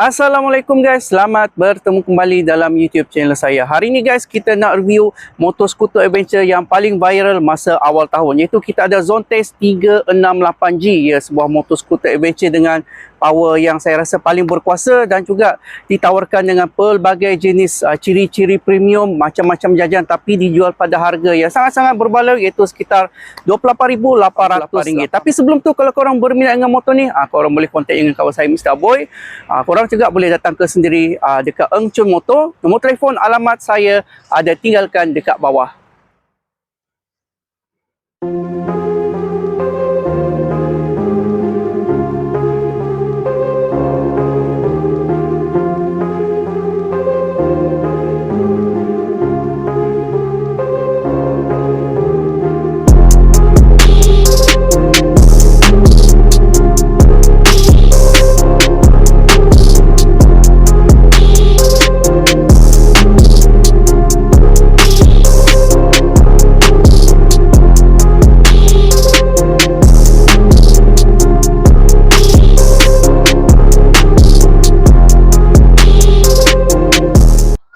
Assalamualaikum guys, selamat bertemu kembali dalam YouTube channel saya. Hari ni guys, kita nak review motor skuter adventure yang paling viral masa awal tahun. Iaitu kita ada Zontes 368G ya, sebuah motor skuter adventure dengan power yang saya rasa paling berkuasa dan juga ditawarkan dengan pelbagai jenis uh, ciri-ciri premium macam-macam jajan tapi dijual pada harga yang sangat-sangat berbaloi iaitu sekitar RM28,800. Tapi sebelum tu kalau korang berminat dengan motor ni, uh, korang boleh kontak dengan kawan saya Mr. Boy. Uh, korang juga boleh datang ke sendiri uh, dekat Eng Chun Motor. Nombor telefon alamat saya ada tinggalkan dekat bawah.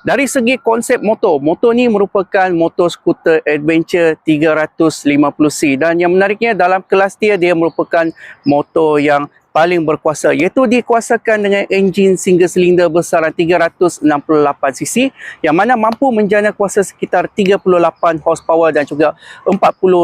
Dari segi konsep motor, motor ni merupakan motor skuter adventure 350C dan yang menariknya dalam kelas dia dia merupakan motor yang paling berkuasa iaitu dikuasakan dengan enjin single silinder besaran 368cc yang mana mampu menjana kuasa sekitar 38 horsepower dan juga 40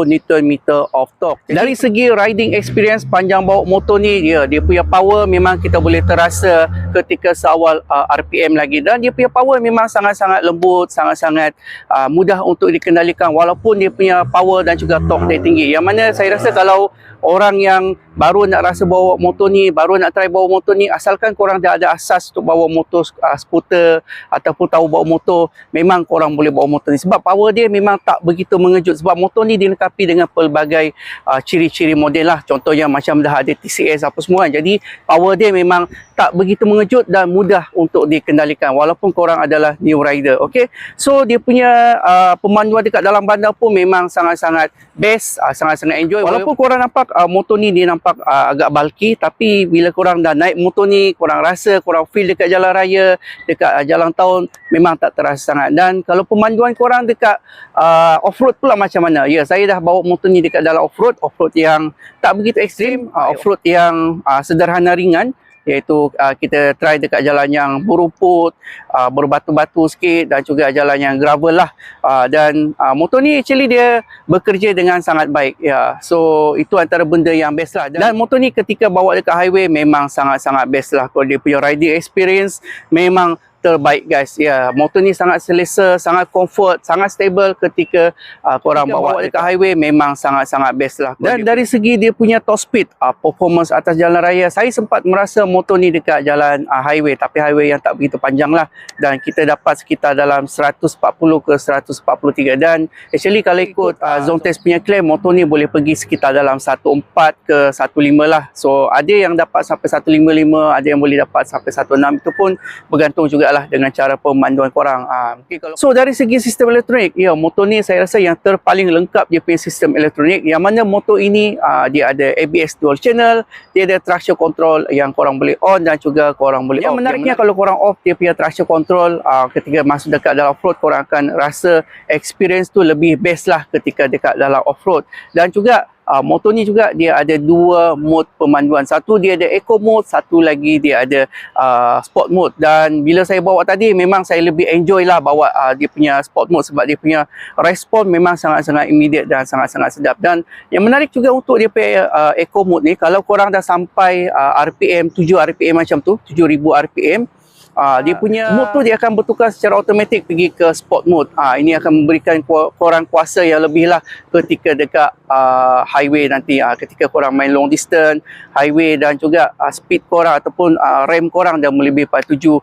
Nm of torque. Dari segi riding experience panjang bawa motor ni dia dia punya power memang kita boleh terasa ketika seawal uh, RPM lagi dan dia punya power memang sangat-sangat lembut, sangat-sangat uh, mudah untuk dikendalikan walaupun dia punya power dan juga torque dia tinggi. Yang mana saya rasa kalau orang yang baru nak rasa bawa motor ni, baru nak try bawa motor ni, asalkan korang dah ada asas untuk bawa motor uh, skuter ataupun tahu bawa motor, memang korang boleh bawa motor ni. Sebab power dia memang tak begitu mengejut. Sebab motor ni dilengkapi dengan pelbagai uh, ciri-ciri model lah. Contohnya macam dah ada TCS apa semua kan. Jadi power dia memang tak begitu mengejut dan mudah untuk dikendalikan walaupun korang adalah new rider. Okay. So dia punya uh, pemanduan dekat dalam bandar pun memang sangat-sangat best, uh, sangat-sangat enjoy. Walaupun korang nampak uh, motor ni dia nampak uh, agak bulky tapi bila korang dah naik motor ni korang rasa korang feel dekat jalan raya dekat uh, jalan tahun memang tak terasa sangat. Dan kalau pemanduan korang dekat uh, off-road pula macam mana? Ya saya dah bawa motor ni dekat dalam off-road. Off-road yang tak begitu ekstrim uh, off-road yang uh, sederhana ringan iaitu uh, kita try dekat jalan yang berumput, uh, berbatu-batu sikit dan juga jalan yang gravel lah. Uh, dan uh, motor ni actually dia bekerja dengan sangat baik. Ya. Yeah. So itu antara benda yang best lah. Dan, dan motor ni ketika bawa dekat highway memang sangat-sangat best lah. Kalau dia punya riding experience memang terbaik guys. Ya, yeah, motor ni sangat selesa, sangat comfort, sangat stable ketika uh, korang ketika bawa dekat highway memang sangat-sangat best lah. Dan dari segi dia punya top speed, uh, performance atas jalan raya, saya sempat merasa motor ni dekat jalan uh, highway tapi highway yang tak begitu panjang lah dan kita dapat sekitar dalam 140 ke 143 dan actually kalau ikut uh, zone test punya claim motor ni boleh pergi sekitar dalam 14 ke 15 lah. So ada yang dapat sampai 155, ada yang boleh dapat sampai 16 itu pun bergantung juga lah dengan cara pemanduan korang. Ha, okay, kalau so dari segi sistem elektronik, ya motor ni saya rasa yang terpaling lengkap dia punya sistem elektronik. Yang mana motor ini uh, dia ada ABS dual channel, dia ada traction control yang korang boleh on dan juga korang boleh yang off. Menariknya, yang menariknya kalau korang off dia punya traction control uh, ketika masuk dekat dalam off-road korang akan rasa experience tu lebih best lah ketika dekat dalam off-road. Dan juga uh, motor ni juga dia ada dua mode pemanduan. Satu dia ada eco mode, satu lagi dia ada uh, sport mode. Dan bila saya bawa tadi memang saya lebih enjoy lah bawa uh, dia punya sport mode sebab dia punya respon memang sangat-sangat immediate dan sangat-sangat sedap. Dan yang menarik juga untuk dia punya uh, eco mode ni kalau korang dah sampai uh, RPM 7 RPM macam tu, 7000 RPM Uh, dia punya mode tu dia akan bertukar secara automatik pergi ke sport mode. Uh, ini akan memberikan korang kuasa yang lebih lah ketika dekat uh, highway nanti. Uh, ketika korang main long distance, highway dan juga uh, speed korang ataupun uh, rem korang dah melebihi 7000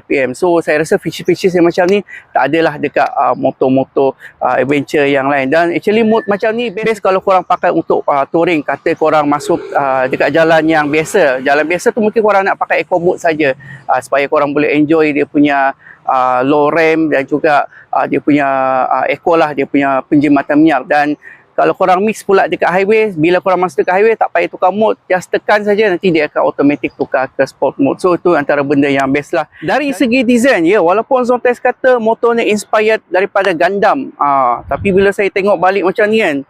RPM. So saya rasa feature-feature yang macam ni tak adalah dekat uh, motor-motor uh, adventure yang lain. Dan actually mode macam ni best kalau korang pakai untuk uh, touring. Kata korang masuk uh, dekat jalan yang biasa. Jalan biasa tu mungkin korang nak pakai eco mode saja uh, supaya supaya korang boleh enjoy dia punya uh, low RAM dan juga uh, dia punya uh, eco lah dia punya penjimatan minyak dan Kalau korang mix pula dekat highway, bila korang masuk dekat highway tak payah tukar mode, just tekan saja nanti dia akan automatic tukar ke sport mode. So itu antara benda yang best lah. Dari segi design, ya walaupun Zontex kata motor ni inspired daripada Gundam, ah, tapi bila saya tengok balik macam ni kan,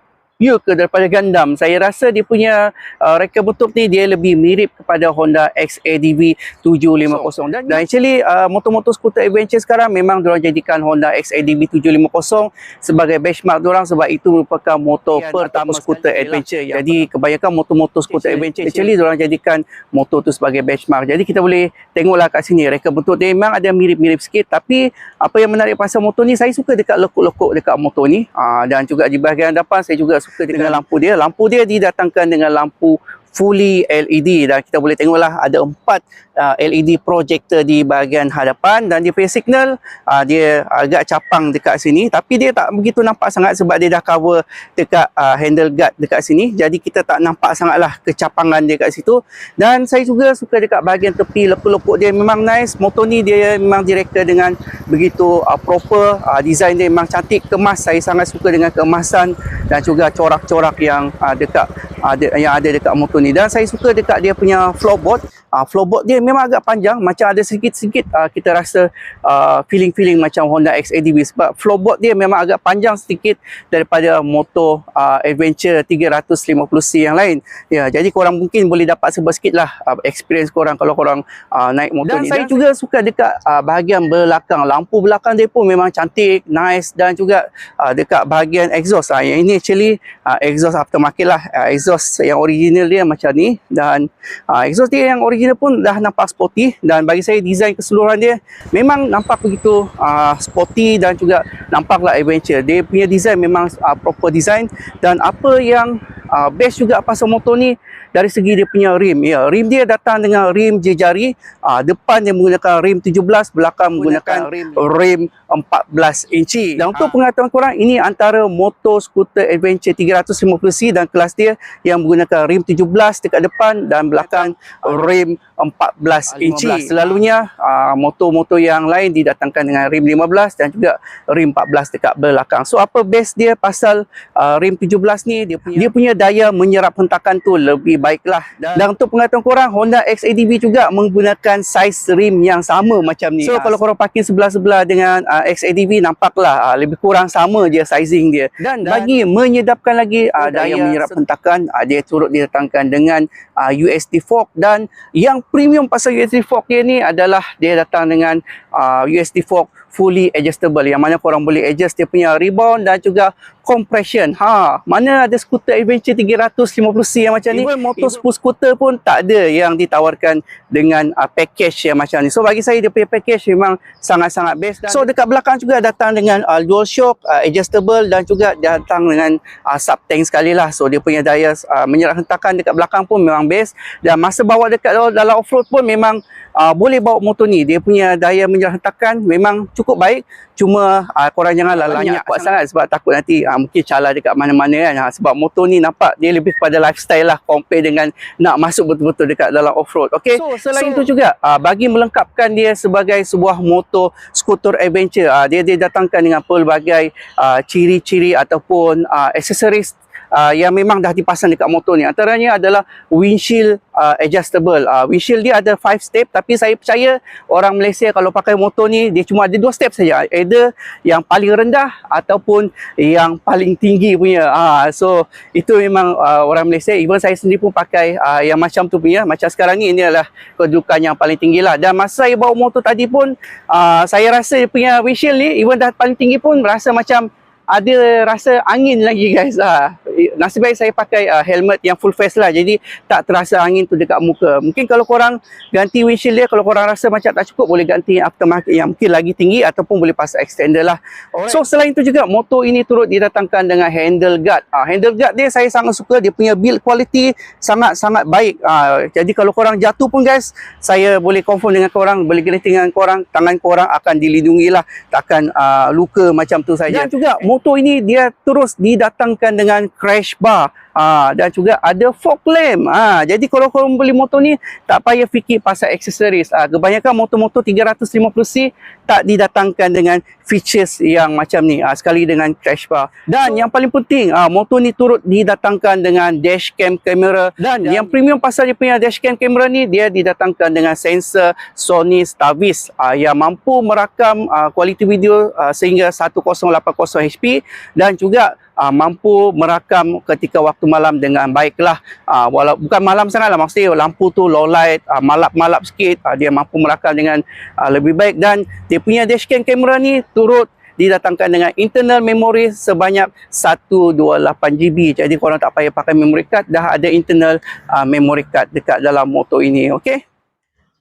pure ke daripada Gundam. Saya rasa dia punya uh, reka bentuk ni dia lebih mirip kepada Honda XADV 750 dan, dan actually uh, motor-motor skuter adventure sekarang memang diorang jadikan Honda XADV 750 sebagai benchmark diorang sebab itu merupakan motor Ya, pertama skuter sekali adventure yang jadi kebanyakan motor-motor skuter adventure actually diorang jadikan motor tu sebagai benchmark. Jadi kita boleh tengoklah kat sini reka bentuk dia memang ada mirip-mirip sikit tapi apa yang menarik pasal motor ni saya suka dekat lekuk-lekuk dekat motor ni uh, dan juga di bahagian depan saya juga suka dengan lampu dia. Lampu dia didatangkan dengan lampu fully LED dan kita boleh tengoklah ada empat uh, LED projector di bahagian hadapan dan dia punya signal uh, dia agak capang dekat sini tapi dia tak begitu nampak sangat sebab dia dah cover dekat uh, handle guard dekat sini. Jadi kita tak nampak sangatlah kecapangan dia kat situ. Dan saya juga suka dekat bahagian tepi lepuk-lepuk dia memang nice. Motor ni dia memang direka dengan begitu uh, proper uh, design dia memang cantik kemas. Saya sangat suka dengan kemasan dan juga corak-corak yang uh, dekat ada yang ada dekat motor ni. Dan saya suka dekat dia punya floorboard uh, floorboard dia memang agak panjang. Macam ada sedikit-sedikit uh, kita rasa uh, feeling-feeling macam Honda XADV sebab floorboard dia memang agak panjang sedikit daripada motor uh, Adventure 350C yang lain. Ya jadi korang mungkin boleh dapat sebab sikit lah uh, experience korang kalau korang uh, naik motor Dan ni. saya dan saya juga suka dekat uh, bahagian belakang. Lampu belakang dia pun memang cantik nice dan juga uh, dekat bahagian exhaust. Uh, yang ini actually uh, exhaust aftermarket lah. Uh, exhaust yang original dia macam ni dan uh, exhaust dia yang original pun dah nampak sporty dan bagi saya design keseluruhan dia memang nampak begitu uh, sporty dan juga nampaklah adventure. Dia punya design memang uh, proper design dan apa yang uh, best juga pasal motor ni dari segi dia punya rim. Ya rim dia datang dengan rim jejari. Uh, depan dia menggunakan rim 17 belakang menggunakan rim, rim 14 inci. Dan untuk pengetahuan korang ini antara motor skuter adventure 350C dan kelas dia yang menggunakan rim 17 dekat depan dan belakang rim 14 inci. selalunya uh, motor-motor yang lain didatangkan dengan rim 15 dan juga rim 14 dekat belakang. So apa best dia pasal uh, rim 17 ni? Dia punya dia punya daya menyerap hentakan tu lebih baiklah. Dan, dan untuk pengetahuan korang Honda XADV juga menggunakan saiz rim yang sama macam ni. So kalau korang parking sebelah-sebelah dengan uh, XADV nampaklah uh, lebih kurang sama je sizing dia. Dan, dan bagi menyedapkan lagi uh, daya menyerap hentakan uh, dia turut didatangkan dengan uh, USD fork. Dan yang premium pasal USD fork dia ni adalah dia datang dengan uh, USD fork fully adjustable yang mana korang boleh adjust dia punya rebound dan juga compression. Ha, mana ada skuter adventure 350C yang macam ni? Even motor Even... skuter pun tak ada yang ditawarkan dengan uh, package yang macam ni. So bagi saya dia punya package memang sangat-sangat best. Dan so dekat belakang juga datang dengan uh, dual shock, uh, adjustable dan juga datang dengan uh, sub tank sekali lah. So dia punya daya uh, menyerap hentakan dekat belakang pun memang best. Dan masa bawa dekat dalam off-road pun memang uh, boleh bawa motor ni. Dia punya daya menyerap hentakan memang cukup baik. Cuma uh, korang janganlah lanyak kuat sangat sebab takut nanti uh, mungkin cala dekat mana-mana kan. Ha, sebab motor ni nampak dia lebih kepada lifestyle lah compare dengan nak masuk betul-betul dekat dalam off-road. Okay. So selain so, itu juga uh, bagi melengkapkan dia sebagai sebuah motor skuter adventure. Uh, dia didatangkan dengan pelbagai uh, ciri-ciri ataupun uh, aksesoris uh, yang memang dah dipasang dekat motor ni. Antaranya adalah windshield uh, adjustable. Uh, windshield dia ada 5 step tapi saya percaya orang Malaysia kalau pakai motor ni dia cuma ada 2 step saja. Either yang paling rendah ataupun yang paling tinggi punya. Uh, so itu memang uh, orang Malaysia even saya sendiri pun pakai uh, yang macam tu punya. Macam sekarang ni ini adalah kedudukan yang paling tinggi lah. Dan masa saya bawa motor tadi pun uh, saya rasa punya windshield ni even dah paling tinggi pun rasa macam ada rasa angin lagi guys ah nasib baik saya pakai uh, helmet yang full face lah. Jadi tak terasa angin tu dekat muka. Mungkin kalau korang ganti windshield dia kalau korang rasa macam tak cukup boleh ganti aftermarket yang mungkin lagi tinggi ataupun boleh pasang extender lah. Alright. so selain tu juga motor ini turut didatangkan dengan handle guard. Uh, handle guard dia saya sangat suka. Dia punya build quality sangat-sangat baik. Uh, jadi kalau korang jatuh pun guys saya boleh confirm dengan korang boleh guarantee dengan korang tangan korang akan dilindungi lah. Takkan uh, luka macam tu saja. Dan juga motor ini dia terus didatangkan dengan crash bar. Ha, dan juga ada fog lamp. Ha, jadi kalau korang beli motor ni tak payah fikir pasal aksesoris. Ha, kebanyakan motor-motor 350c tak didatangkan dengan features yang macam ni. Ha, sekali dengan crash bar. Dan yang paling penting ha, motor ni turut didatangkan dengan dashcam kamera. Dan, dan yang premium pasal dia punya dashcam kamera ni dia didatangkan dengan sensor Sony Starvis ha, yang mampu merakam kualiti video uh, sehingga 1080 HP dan juga uh, mampu merakam ketika waktu malam dengan baiklah. Uh, walau bukan malam sangatlah maksudnya lampu tu low light uh, malap-malap sikit uh, dia mampu merakam dengan uh, lebih baik dan dia punya dashcam kamera ni turut didatangkan dengan internal memory sebanyak 128GB jadi korang tak payah pakai memory card dah ada internal uh, memory card dekat dalam motor ini okey?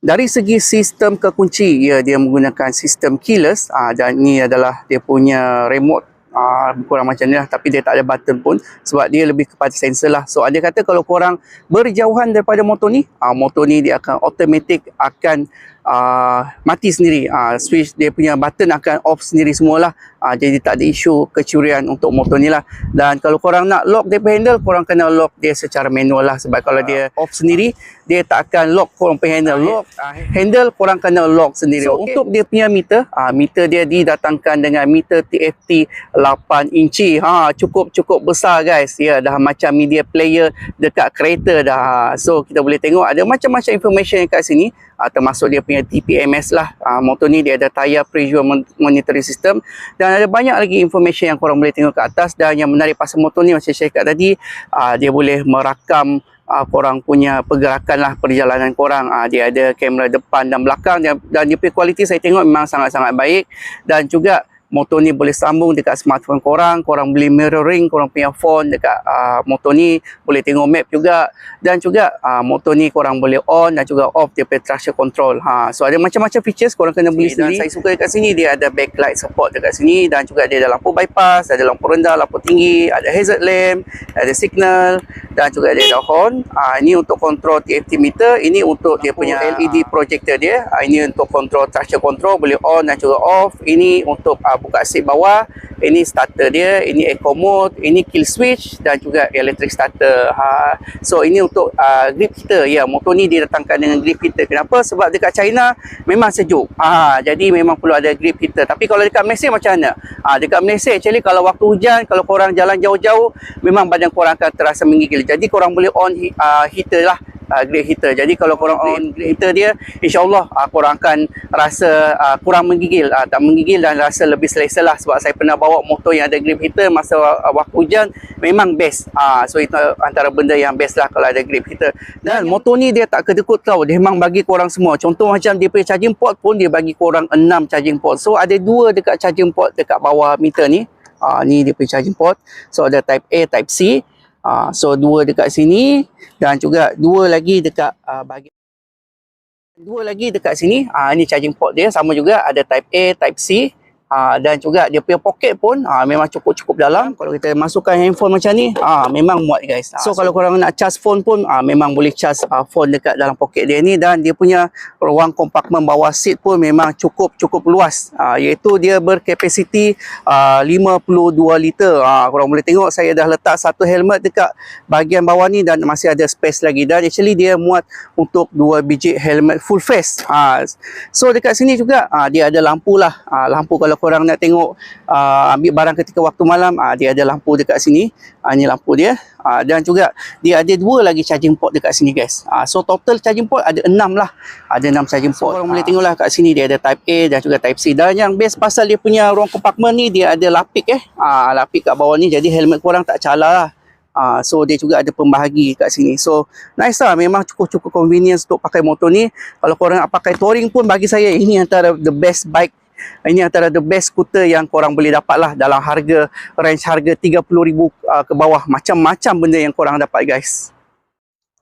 Dari segi sistem kekunci ya dia menggunakan sistem keyless uh, dan ini adalah dia punya remote uh, kurang macam ni lah. Tapi dia tak ada button pun. Sebab dia lebih kepada sensor lah. So dia kata kalau korang berjauhan daripada motor ni uh, motor ni dia akan automatic akan uh, mati sendiri. Uh, switch dia punya button akan off sendiri semualah. Uh, jadi tak ada isu kecurian untuk motor ni lah. Dan kalau korang nak lock dia handle korang kena lock dia secara manual lah. Sebab kalau dia off sendiri dia tak akan lock korang punya handle lock. Handle korang kena lock sendiri. So, okay. untuk dia punya meter uh, meter dia didatangkan dengan meter TFT 8 inci. Ha cukup cukup besar guys. Ya dah macam media player dekat kereta dah. So kita boleh tengok ada macam-macam information kat sini. Uh, termasuk dia punya TPMS lah. Uh, motor ni dia ada tire pressure monitoring system. Dan ada banyak lagi information yang korang boleh tengok kat atas. Dan yang menarik pasal motor ni macam saya cakap tadi uh, dia boleh merakam uh, korang punya pergerakan lah perjalanan korang. Uh, dia ada kamera depan dan belakang. Dan, dan dia punya kualiti saya tengok memang sangat-sangat baik. Dan juga motor ni boleh sambung dekat smartphone korang korang boleh mirroring korang punya phone dekat uh, motor ni boleh tengok map juga. Dan juga uh, motor ni korang boleh on dan juga off dia punya traction control. Ha. so ada macam-macam features korang kena beli sendiri dan saya suka dekat sini dia ada backlight support dekat sini dan juga dia ada lampu bypass ada lampu rendah lampu tinggi ada hazard lamp ada signal dan juga dia ada horn. Ha, ini untuk control TFT meter ini untuk dia punya LED projector dia. Ha, ini untuk control traction control boleh on dan juga off. Ini untuk uh, buka seat bawah ini starter dia ini eco mode ini kill switch dan juga electric starter ha. so ini untuk uh, grip heater ya motor ni didatangkan dengan grip heater kenapa sebab dekat China memang sejuk ha. jadi memang perlu ada grip heater tapi kalau dekat Malaysia macam mana ha. dekat Malaysia actually kalau waktu hujan kalau korang jalan jauh-jauh memang badan korang akan terasa menggigil jadi korang boleh on uh, heater lah uh, grade heater. Jadi kalau korang on grade heater dia, insyaAllah uh, korang akan rasa uh, kurang menggigil. Uh, tak menggigil dan rasa lebih selesa lah. Sebab saya pernah bawa motor yang ada grip heater masa uh, waktu hujan, memang best. Uh, so itu antara benda yang best lah kalau ada grip heater. Dan motor ni dia tak kedekut tau. Dia memang bagi korang semua. Contoh macam dia punya charging port pun dia bagi korang 6 charging port. So ada dua dekat charging port dekat bawah meter ni. Uh, ni dia punya charging port. So ada type A, type C. Uh, so dua dekat sini dan juga dua lagi dekat uh, bahagian dua lagi dekat sini. Ah uh, ini charging port dia sama juga ada type A, type C. Ha, dan juga dia punya poket pun ha, memang cukup-cukup dalam. Kalau kita masukkan handphone macam ni, ha, memang muat guys. Ha, so, so, kalau korang nak charge phone pun, ha, memang boleh charge ha, phone dekat dalam poket dia ni. Dan dia punya ruang kompartmen bawah seat pun memang cukup-cukup luas. Ha, iaitu dia berkapasiti ha, 52 liter. Ha, korang boleh tengok saya dah letak satu helmet dekat bahagian bawah ni dan masih ada space lagi. Dan actually dia muat untuk dua biji helmet full face. Ha, so dekat sini juga ha, dia ada lampu lah. Ha, lampu kalau korang nak tengok uh, ambil barang ketika waktu malam uh, dia ada lampu dekat sini. Uh, ni lampu dia. Uh, dan juga dia ada dua lagi charging port dekat sini guys. Uh, so total charging port ada enam lah. Ada enam charging port. so, korang uh. boleh tengok lah kat sini dia ada type A dan juga type C. Dan yang best pasal dia punya ruang compartment ni dia ada lapik eh. Uh, lapik kat bawah ni jadi helmet korang tak cala lah. Uh, so dia juga ada pembahagi kat sini. So nice lah. Memang cukup-cukup convenience untuk pakai motor ni. Kalau korang nak pakai touring pun bagi saya ini antara the best bike ini antara the best skuter yang korang boleh dapat lah dalam harga range harga RM30,000 uh, ke bawah. Macam-macam benda yang korang dapat guys.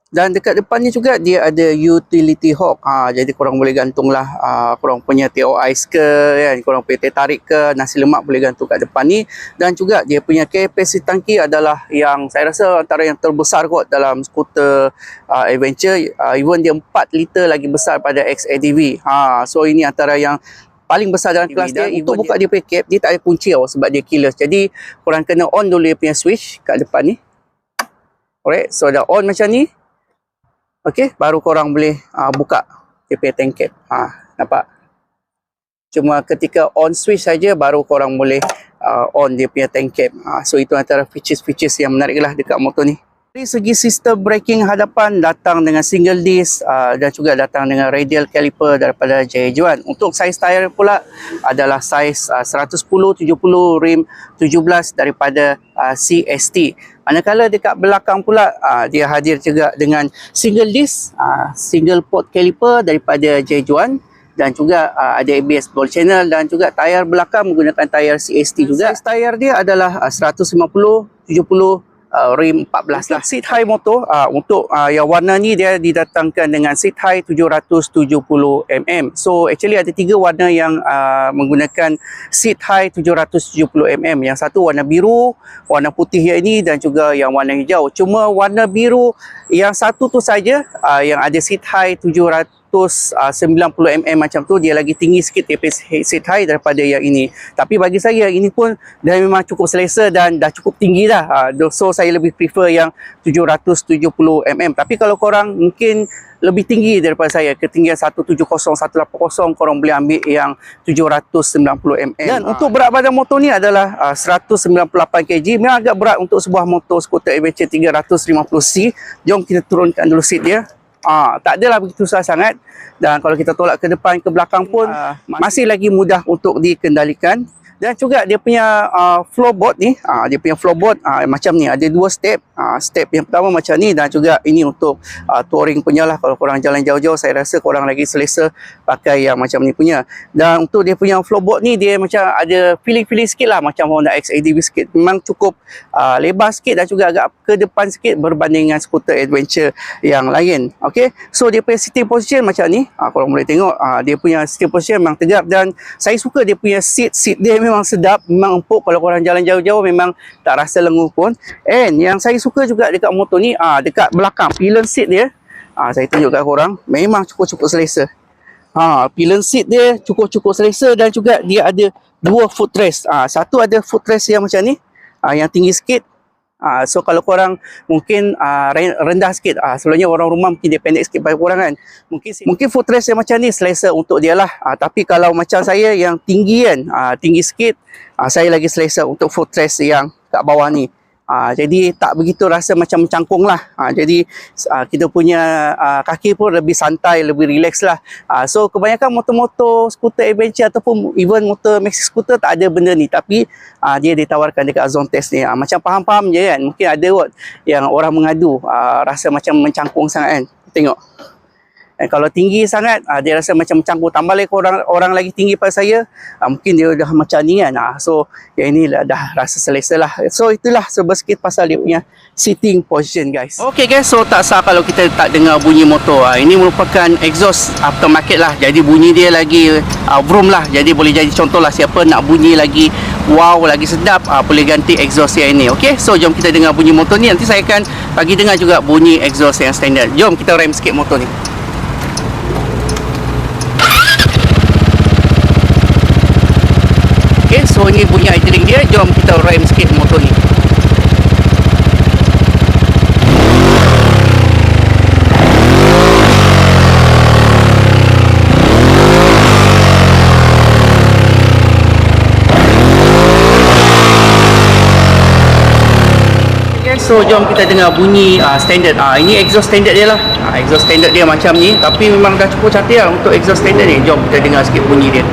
Dan dekat depan ni juga dia ada utility hook ha, jadi korang boleh gantung lah ha, korang punya TOI ke kan? korang punya tarik ke nasi lemak boleh gantung kat depan ni. Dan juga dia punya kapasiti tangki adalah yang saya rasa antara yang terbesar kot dalam skuter uh, adventure. Uh, even dia 4 liter lagi besar pada XADV ha, so ini antara yang paling besar dalam kelas dia untuk buka dia punya cap dia tak ada kunci tau sebab dia keyless jadi korang kena on dulu dia punya switch kat depan ni Alright, so dah on macam ni. Okay, baru korang boleh uh, buka dia punya tank cap. Ha, nampak? Cuma ketika on switch saja baru korang boleh uh, on dia punya tank cap. Ha, so itu antara features-features yang menarik lah dekat motor ni. Dari segi sistem braking hadapan datang dengan single disc uh, dan juga datang dengan radial caliper daripada Jaya Juan. Untuk saiz tayar pula adalah saiz uh, 110 70 rim 17 daripada uh, CST. Manakala dekat belakang pula uh, dia hadir juga dengan single disc uh, single port caliper daripada Jaya Juan dan juga uh, ada ABS ball channel dan juga tayar belakang menggunakan tayar CST juga. Saiz tayar dia adalah uh, 150 70 uh, rim 14 lah. Seat high motor uh, untuk uh, yang warna ni dia didatangkan dengan seat high 770 mm. So actually ada tiga warna yang uh, menggunakan seat high 770 mm. Yang satu warna biru, warna putih yang ini dan juga yang warna hijau. Cuma warna biru yang satu tu saja uh, yang ada seat high 700 190 mm macam tu dia lagi tinggi sikit daripada seat high daripada yang ini. Tapi bagi saya yang ini pun dah memang cukup selesa dan dah cukup tinggi dah. Ah, so saya lebih prefer yang 770 mm tapi kalau korang mungkin lebih tinggi daripada saya ketinggian 170 180 korang boleh ambil yang 790 mm dan untuk berat badan motor ni adalah uh, 198 kg memang agak berat untuk sebuah motor skuter adventure 350c jom kita turunkan dulu seat dia Ah, tak adalah begitu susah sangat. Dan kalau kita tolak ke depan ke belakang pun uh, masih lagi mudah untuk dikendalikan dan juga dia punya uh, floorboard ni uh, dia punya floorboard uh, macam ni. Ada dua step. Uh, step yang pertama macam ni dan juga ini untuk uh, touring punya lah. Kalau korang jalan jauh-jauh saya rasa korang lagi selesa pakai yang macam ni punya. Dan untuk dia punya floorboard ni dia macam ada feeling-feeling sikit lah. Macam Honda XADV sikit. Memang cukup uh, lebar sikit dan juga agak ke depan sikit berbanding dengan skuter adventure yang lain. Ok so dia punya sitting position macam ni. Uh, korang boleh tengok uh, dia punya sitting position memang tegap dan saya suka dia punya seat seat dia memang sedap memang empuk. Kalau korang jalan jauh-jauh memang tak rasa lenguh pun. And yang saya suka juga dekat motor ni ah dekat belakang pillion seat dia. Ah saya tunjuk kat korang memang cukup-cukup selesa. Ha pillion seat dia cukup-cukup selesa dan juga dia ada dua footrest. Ah satu ada footrest yang macam ni ah yang tinggi sikit Ah, so kalau korang mungkin ah, rendah sikit, ah, sebelumnya orang rumah mungkin dia pendek sikit bagi korang kan. Mungkin mungkin footrest yang macam ni selesa untuk dia lah. Ah, tapi kalau macam saya yang tinggi kan, ah, tinggi sikit, ah, saya lagi selesa untuk footrest yang kat bawah ni. Ha, jadi tak begitu rasa macam mencangkung lah. Ha, jadi uh, kita punya uh, kaki pun lebih santai, lebih relax lah. Ha, so kebanyakan motor-motor skuter adventure ataupun even motor maxi skuter tak ada benda ni. Tapi uh, dia ditawarkan dekat Zone Test ni. Ha, macam faham-faham je kan. Mungkin ada kot yang orang mengadu uh, rasa macam mencangkung sangat kan. Tengok. Dan kalau tinggi sangat, uh, dia rasa macam campur. Tambah lagi orang orang lagi tinggi pada saya, uh, mungkin dia dah macam ni kan. Uh, so, yang ini lah, dah rasa selesa lah. So, itulah sebab sikit pasal dia punya sitting position guys. Okay guys, so tak sah kalau kita tak dengar bunyi motor. Uh, ini merupakan exhaust aftermarket lah. Jadi bunyi dia lagi uh, vroom lah. Jadi boleh jadi contoh lah siapa nak bunyi lagi wow, lagi sedap, uh, boleh ganti exhaust yang ini. Okay, so jom kita dengar bunyi motor ni. Nanti saya akan bagi dengar juga bunyi exhaust yang standard. Jom kita rem sikit motor ni. Ini bunyi idling dia. Jom kita rem sikit motor ni. So jom kita dengar bunyi uh, standard. Uh, ini exhaust standard dia lah. Uh, exhaust standard dia macam ni, tapi memang dah cukup cantik lah untuk exhaust standard ni. Jom kita dengar sikit bunyi dia.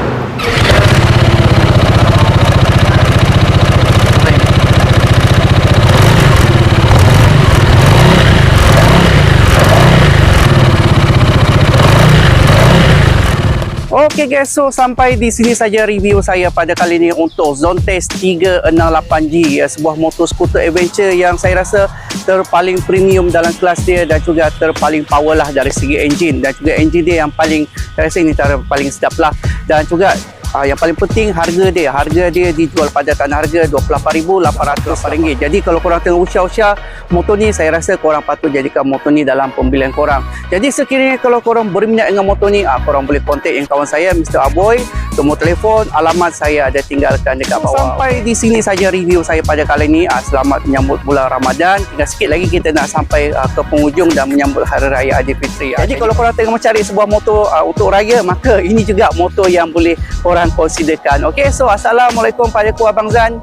Okay guys, so sampai di sini saja review saya pada kali ini untuk Zontes 368G ya, sebuah motor skuter adventure yang saya rasa terpaling premium dalam kelas dia dan juga terpaling power lah dari segi engine. Dan juga engine dia yang paling saya rasa ini paling sedap lah dan juga uh, yang paling penting harga dia. Harga dia dijual padatan harga RM28,800. Jadi kalau korang tengah usia-usia motor ni saya rasa korang patut jadikan motor ni dalam pembelian korang. Jadi sekiranya kalau korang berminat dengan motor ni uh, korang boleh kontak yang kawan saya Mr. Aboy. Nombor telefon alamat saya ada tinggalkan dekat bawah. Sampai di sini saja review saya pada kali ini. Uh, selamat menyambut bulan Ramadan. Tinggal sikit lagi kita nak sampai uh, ke penghujung dan menyambut hari raya Aidilfitri jadi kalau korang tengah mencari sebuah motor uh, untuk raya maka ini juga motor yang boleh korang considerkan okay so Assalamualaikum pada ku Abang Zan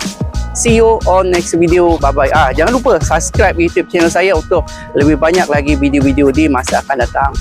See you on next video. Bye bye. Ah, jangan lupa subscribe YouTube channel saya untuk lebih banyak lagi video-video di masa akan datang.